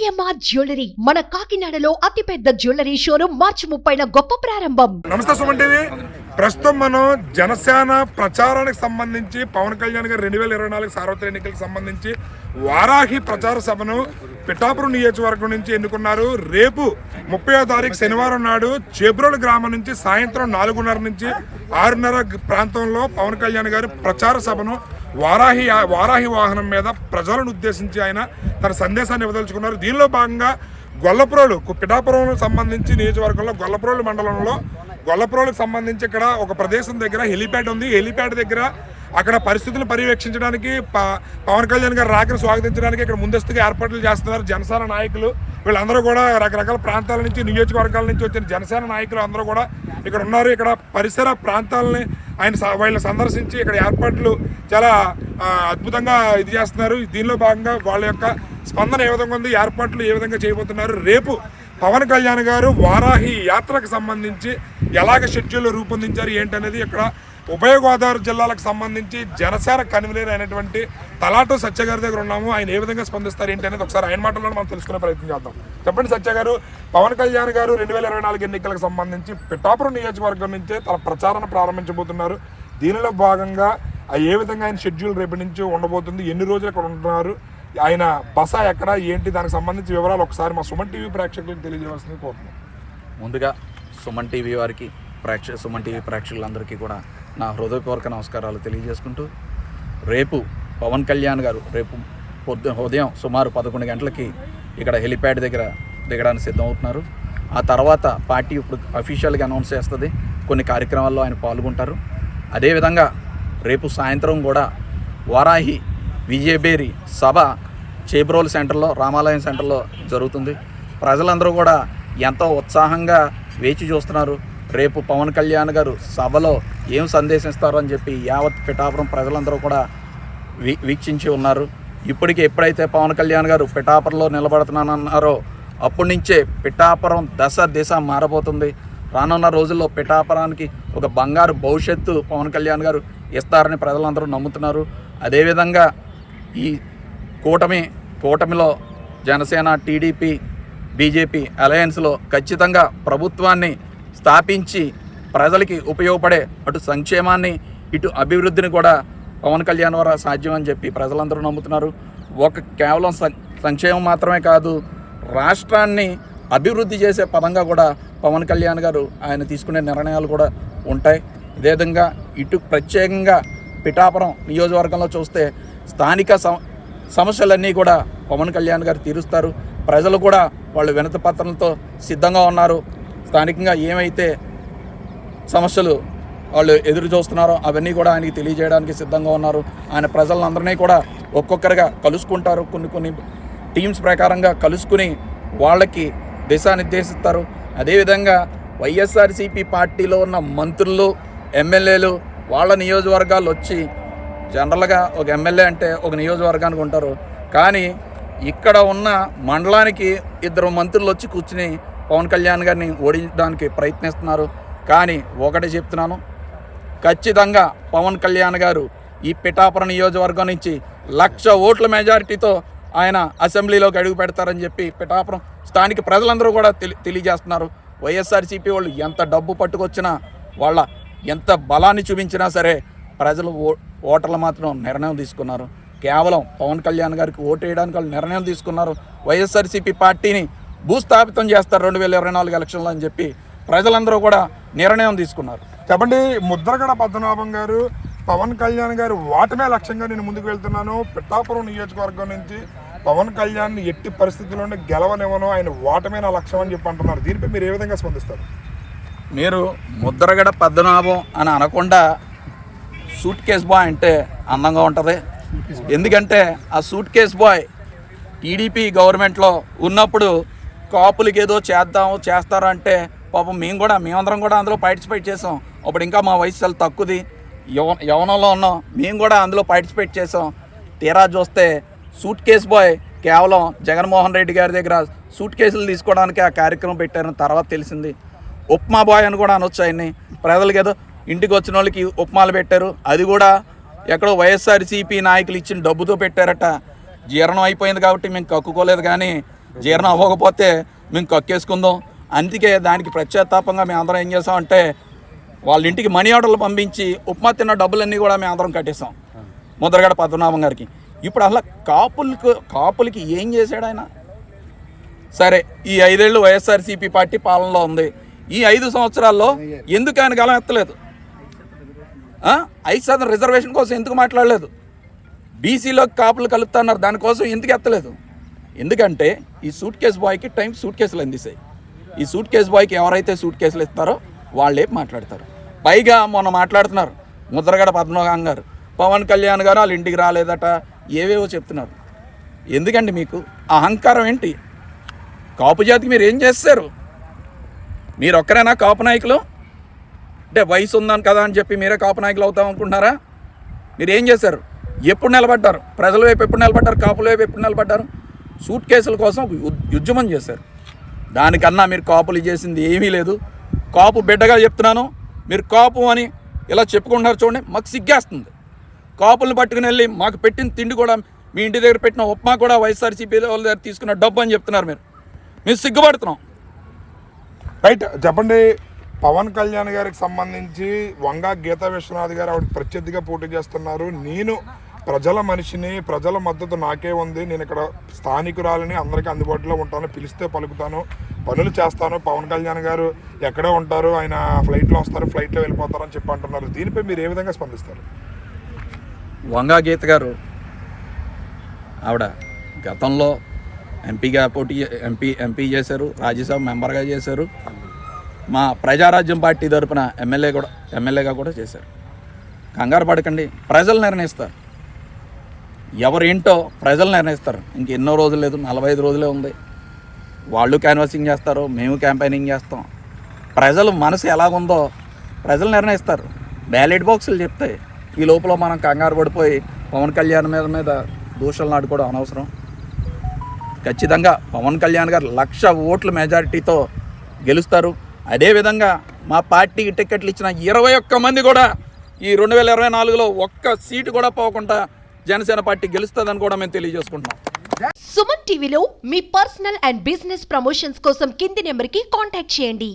AMR jewellery? మన కాకినాడలో అతిపెద్ద జ్యువెలరీ షోరూమ్ మార్చి ముప్పైన గొప్ప ప్రారంభం. నమస్తే సుమన్ టీవీ ప్రస్తుతం మనం జనసేన ప్రచారానికి సంబంధించి పవన్ కళ్యాణ్ గారు రెండు వేల ఇరవై నాలుగు సార్వత్రిక ఎన్నికలకు సంబంధించి వారాహి ప్రచార సభను పిఠాపురం నియోజకవర్గం నుంచి ఎన్నుకున్నారు. రేపు ముప్పయో తారీఖు శనివారం నాడు చెబ్రోల్ గ్రామం నుంచి సాయంత్రం నాలుగున్నర నుంచి ఆరున్నర ప్రాంతంలో పవన్ కళ్యాణ్ గారు ప్రచార సభను వారాహి వారాహి వాహనం మీద ప్రజలను ఉద్దేశించి ఆయన తన సందేశాన్ని ఇవ్వదలుచుకున్నారు. దీనిలో భాగంగా గొల్లప్రోలు పిఠాపురం సంబంధించి నియోజకవర్గంలో గొల్లప్రోలు మండలంలో గొల్లప్రోలుకు సంబంధించి ఇక్కడ ఒక ప్రదేశం దగ్గర హెలిప్యాడ్ ఉంది. హెలిప్యాడ్ దగ్గర అక్కడ పరిస్థితులు పర్యవేక్షించడానికి పవన్ కళ్యాణ్ గారు రాకను స్వాగతించడానికి ఇక్కడ ముందస్తుగా ఏర్పాట్లు చేస్తున్నారు. జనసేన నాయకులు వీళ్ళందరూ కూడా రకరకాల ప్రాంతాల నుంచి నియోజకవర్గాల నుంచి వచ్చిన జనసేన నాయకులు అందరూ కూడా ఇక్కడ ఉన్నారు. ఇక్కడ పరిసర ప్రాంతాలని ఆయన స- వీళ్ళని సందర్శించి ఇక్కడ ఏర్పాట్లు చాలా అద్భుతంగా ఇది చేస్తున్నారు. దీనిలో భాగంగా వాళ్ళ యొక్క స్పందన ఏ విధంగా ఉంది ఏర్పాట్లు ఏ విధంగా చేయబోతున్నారు? రేపు పవన్ కళ్యాణ్ గారు వారాహి యాత్రకు సంబంధించి ఎలాగ షెడ్యూల్ రూపొందించారు ఏంటనేది ఇక్కడ ఉభయ గోదావరి జిల్లాలకు సంబంధించి జనసేన కన్వీనర్ అయినటువంటి తలాటు సత్య గారి దగ్గర ఉన్నాము. ఆయన ఏ విధంగా స్పందిస్తారు ఏంటి అనేది ఒకసారి ఆయన మాటల్లో మనం తెలుసుకునే ప్రయత్నం చేద్దాం. చెప్పండి సత్య గారు పవన్ కళ్యాణ్ గారు రెండు వేల ఇరవై నాలుగు ఎన్నికలకు సంబంధించి పిఠాపురం నియోజకవర్గం నుంచే తన ప్రచారాన్ని ప్రారంభించబోతున్నారు. దీనిలో భాగంగా ఏ విధంగా ఆయన షెడ్యూల్ రేపటి నుంచి ఉండబోతుంది? ఎన్ని రోజులు అక్కడ ఉంటున్నారు? ఆయన బస ఎక్కడ? ఏంటి? దానికి సంబంధించి వివరాలు ఒకసారి మా సుమన్ టీవీ ప్రేక్షకులకు తెలియజేయవలసింది కోరుతున్నాం. ముందుగా సుమన్ టీవీ వారికి ప్రేక్ష సుమన్ టీవీ ప్రేక్షకులందరికీ కూడా నా హృదయపూర్వక నమస్కారాలు తెలియజేసుకుంటూ రేపు పవన్ కళ్యాణ్ గారు రేపు పొద్దు ఉదయం సుమారు పదకొండు గంటలకి ఇక్కడ హెలిప్యాడ్ దగ్గర దిగడానికి సిద్ధమవుతున్నారు. ఆ తర్వాత పార్టీ ఇప్పుడు అఫీషియల్గా అనౌన్స్ చేస్తుంది. కొన్ని కార్యక్రమాల్లో ఆయన పాల్గొంటారు. అదేవిధంగా రేపు సాయంత్రం కూడా వారాహి విజయబేరి సభ చేబ్రోల్ సెంటర్లో రామాలయం సెంటర్లో జరుగుతుంది. ప్రజలందరూ కూడా ఎంతో ఉత్సాహంగా వేచి చూస్తున్నారు. రేపు పవన్ కళ్యాణ్ గారు సభలో ఏం సందేశిస్తారని అని చెప్పి యావత్ పిఠాపురం ప్రజలందరూ కూడా వీ వీక్షించి ఉన్నారు. ఇప్పటికి ఎప్పుడైతే పవన్ కళ్యాణ్ గారు పిఠాపురంలో నిలబడుతున్నానన్నారో అప్పటి నుంచే పిఠాపురం దశ దిశ మారబోతుంది. రానున్న రోజుల్లో పిఠాపురానికి ఒక బంగారు భవిష్యత్తు పవన్ కళ్యాణ్ గారు ఇస్తారని ప్రజలందరూ నమ్ముతున్నారు. అదేవిధంగా ఈ కూటమి కూటమిలో జనసేన టీడీపీ బీజేపీ అలయన్స్లో ఖచ్చితంగా ప్రభుత్వాన్ని స్థాపించి ప్రజలకి ఉపయోగపడే అటు సంక్షేమాన్ని ఇటు అభివృద్ధిని కూడా పవన్ కళ్యాణ్ వారు సాధ్యం అని చెప్పి ప్రజలందరూ నమ్ముతున్నారు. ఒక కేవలం సంక్షేమం మాత్రమే కాదు రాష్ట్రాన్ని అభివృద్ధి చేసే పదంగా కూడా పవన్ కళ్యాణ్ గారు ఆయన తీసుకునే నిర్ణయాలు కూడా ఉంటాయి. ఇదే విధంగా ఇటు ప్రత్యేకంగా పిఠాపురం నియోజకవర్గంలో చూస్తే స్థానిక సమ- సమస్యలన్నీ కూడా పవన్ కళ్యాణ్ గారు తీరుస్తారు. ప్రజలు కూడా వాళ్ళు వినతి పత్రంతో సిద్ధంగా ఉన్నారు. స్థానికంగా ఏమైతే సమస్యలు వాళ్ళు ఎదురు చూస్తున్నారో అవన్నీ కూడా ఆయనకి తెలియజేయడానికి సిద్ధంగా ఉన్నారు. ఆయన ప్రజలందరినీ కూడా ఒక్కొక్కరిగా కలుసుకుంటారు. కొన్ని కొన్ని టీమ్స్ ప్రకారంగా కలుసుకుని వాళ్ళకి దిశానిర్దేశిస్తారు. అదేవిధంగా వైఎస్ఆర్సీపీ పార్టీలో ఉన్న మంత్రులు ఎమ్మెల్యేలు వాళ్ళ నియోజకవర్గాలు వచ్చి జనరల్గా ఒక ఎమ్మెల్యే అంటే ఒక నియోజకవర్గానికి ఉంటారు. కానీ ఇక్కడ ఉన్న మండలానికి ఇద్దరు మంత్రులు వచ్చి కూర్చుని పవన్ కళ్యాణ్ గారిని ఓడించడానికి ప్రయత్నిస్తున్నారు. కానీ ఒకటి చెప్తున్నాను ఖచ్చితంగా పవన్ కళ్యాణ్ గారు ఈ పిఠాపురం నియోజకవర్గం నుంచి లక్ష ఓట్ల మెజారిటీతో ఆయన అసెంబ్లీలోకి అడుగు పెడతారని చెప్పి పిఠాపురం స్థానిక ప్రజలందరూ కూడా తెలి తెలియజేస్తున్నారు. వైఎస్ఆర్సీపీ వాళ్ళు ఎంత డబ్బు పట్టుకొచ్చినా వాళ్ళ ఎంత బలాన్ని చూపించినా సరే ప్రజలు ఓ ఓటర్లు మాత్రం నిర్ణయం తీసుకున్నారు. కేవలం పవన్ కళ్యాణ్ గారికి ఓటు వేయడానికి వాళ్ళు నిర్ణయం తీసుకున్నారు. వైఎస్ఆర్సీపీ పార్టీని భూస్థాపితం చేస్తారు రెండు వేల ఇరవై నాలుగు ఎలక్షన్లో అని చెప్పి ప్రజలందరూ కూడా నిర్ణయం తీసుకున్నారు. చెప్పండి ముద్రగడ పద్మనాభం గారు పవన్ కళ్యాణ్ గారు వాటమే లక్ష్యంగా నేను ముందుకు వెళ్తున్నాను. పిఠాపురం నియోజకవర్గం నుంచి పవన్ కళ్యాణ్ ఎట్టి పరిస్థితుల్లోనే గెలవనివ్వను. ఆయన వాటమే నా లక్ష్యం అని చెప్పి అంటున్నారు. దీనిపై మీరు ఏ విధంగా స్పందిస్తారు? మీరు ముద్రగడ పద్మనాభం అని అనకుండా సూట్ కేస్ బాయ్ అంటే అందంగా ఉంటుంది. ఎందుకంటే ఆ సూట్ కేస్ బాయ్ టీడీపీ గవర్నమెంట్లో ఉన్నప్పుడు కాపులకి ఏదో చేద్దాము చేస్తారు అంటే పాపం మేము కూడా మేమందరం కూడా అందులో పార్టిసిపేట్ చేసాం. అప్పుడు ఇంకా మా వయసు చాలా తక్కువది. యవ యవనంలో ఉన్నాం. మేము కూడా అందులో పార్టిసిపేట్ చేసాం. తీరా చూస్తే సూట్ కేస్ బాయ్ కేవలం జగన్మోహన్ రెడ్డి గారి దగ్గర సూట్ కేసులు తీసుకోవడానికి ఆ కార్యక్రమం పెట్టారని తర్వాత తెలిసింది. ఉప్మా బాయ్ అని కూడా అనొచ్చు ఆయన్ని. ప్రజలకి ఏదో ఇంటికి వచ్చిన వాళ్ళకి ఉప్మాలు పెట్టారు. అది కూడా ఎక్కడో వైఎస్ఆర్సీపీ నాయకులు ఇచ్చిన డబ్బుతో పెట్టారట. జీర్ణం అయిపోయింది కాబట్టి మేము కక్కుకోలేదు కానీ జీర్ణం అవ్వకపోతే మేము కక్కేసుకుందాం. అందుకే దానికి ప్రత్యేతాపంగా మేము అందరం ఏం చేసామంటే వాళ్ళ ఇంటికి మనీ ఆర్డర్లు పంపించి ఉప్మా తిన్న డబ్బులన్నీ కూడా మేము అందరం కట్టేసాం. ముద్రగడ పద్మనాభం గారికి. ఇప్పుడు అసలు కాపులకు కాపులకి ఏం చేశాడు ఆయన? సరే ఈ ఐదేళ్ళు వైఎస్ఆర్సీపీ పార్టీ పాలనలో ఉంది. ఈ ఐదు సంవత్సరాల్లో ఎందుకు ఆయన గలం ఎత్తలేదు? ఐదు శాతం రిజర్వేషన్ కోసం ఎందుకు మాట్లాడలేదు? బీసీలో కాపులు కలుపుతున్నారు దానికోసం ఎందుకు ఎత్తలేదు? ఎందుకంటే ఈ సూట్ కేస్ బాయ్కి టైం సూట్ కేసులు అందిస్తాయి. ఈ సూట్ కేస్ బాయ్కి ఎవరైతే సూట్ కేసులు ఇస్తారో వాళ్ళే మాట్లాడతారు. పైగా మొన్న మాట్లాడుతున్నారు ముద్రగడ పద్మనాభం గారు. పవన్ కళ్యాణ్ గారు వాళ్ళ ఇంటికి రాలేదట ఏవేవో చెప్తున్నారు. ఎందుకండి మీకు? అహంకారం ఏంటి? కాపు జాతికి మీరు ఏం చేస్తారు? మీరు ఒక్కరేనా కాపు నాయకులు? అంటే వయసు ఉందని కదా అని చెప్పి మీరే కాపు నాయకులు అవుతాం అనుకుంటున్నారా? మీరు ఏం చేశారు? ఎప్పుడు నిలబడ్డారు? ప్రజల వైపు ఎప్పుడు నిలబడ్డారు? కాపుల వైపు ఎప్పుడు నిలబడ్డారు? సూట్ కేసుల కోసం ఒక ఉద్యమం చేశారు. దానికన్నా మీరు కాపులు చేసింది ఏమీ లేదు. కాపు బిడ్డగా చెప్తున్నాను. మీరు కాపు అని ఇలా చెప్పుకుంటున్నారు చూడండి మాకు సిగ్గేస్తుంది. కాపులను పట్టుకుని వెళ్ళి మాకు పెట్టిన తిండి కూడా మీ ఇంటి దగ్గర పెట్టిన ఉప్మా కూడా వైఎస్ఆర్సీపీ వాళ్ళ దగ్గర తీసుకున్న డబ్బు అని చెప్తున్నారు మీరు. మేము సిగ్గుపడుతున్నాం. రైట్ చెప్పండి. పవన్ కళ్యాణ్ గారికి సంబంధించి వంగా గీతా విశ్వనాథ్ గారు ఆవిడ ప్రత్యర్థిగా పోటీ చేస్తున్నారు. నేను ప్రజల మనిషిని ప్రజల మద్దతు నాకే ఉంది. నేను ఇక్కడ స్థానికురాలని అందరికీ అందుబాటులో ఉంటాను పిలిస్తే పలుకుతాను పనులు చేస్తాను. పవన్ కళ్యాణ్ గారు ఎక్కడే ఉంటారు ఆయన ఫ్లైట్లో వస్తారు ఫ్లైట్లో వెళ్ళిపోతారు అని చెప్పి అంటున్నారు. దీనిపై మీరు ఏ విధంగా స్పందిస్తారు? వంగా గీత గారు ఆవిడ గతంలో ఎంపీగా పోటీ ఎంపీ ఎంపీ చేశారు రాజ్యసభ మెంబర్గా చేశారు. మా ప్రజారాజ్యం పార్టీ తరపున ఎమ్మెల్యే కూడా ఎమ్మెల్యేగా కూడా చేశారు. కంగారు పడకండి ప్రజలు నిర్ణయిస్తారు. ఎవరేంటో ప్రజలు నిర్ణయిస్తారు. ఇంక ఎన్నో రోజులు లేదు నలభై ఐదు రోజులే ఉంది. వాళ్ళు క్యాన్వాసింగ్ చేస్తారు మేము క్యాంపెయినింగ్ చేస్తాం. ప్రజలు మనసు ఎలాగుందో ప్రజలు నిర్ణయిస్తారు. బ్యాలెట్ బాక్సులు చెప్తాయి. ఈ లోపల మనం కంగారు పడిపోయి పవన్ కళ్యాణ్ మీద మీద దూషణలు నాటుకోవడం అనవసరం. ఖచ్చితంగా పవన్ కళ్యాణ్ గారు లక్ష ఓట్ల మెజారిటీతో గెలుస్తారు. అదేవిధంగా మా పార్టీకి టికెట్లు ఇచ్చిన ఇరవై ఒక్క మంది కూడా ఈ రెండు వేల ఇరవై నాలుగులో ఒక్క సీటు కూడా పోకుండా జనసేన పార్టీ గెలుస్తుందని కూడా మేము తెలియజేసుకుంటున్నాం. సుమన్ టీవీలో మీ పర్సనల్ అండ్ బిజినెస్ ప్రమోషన్స్ కోసం కింది నెంబర్కి కాంటాక్ట్ చేయండి.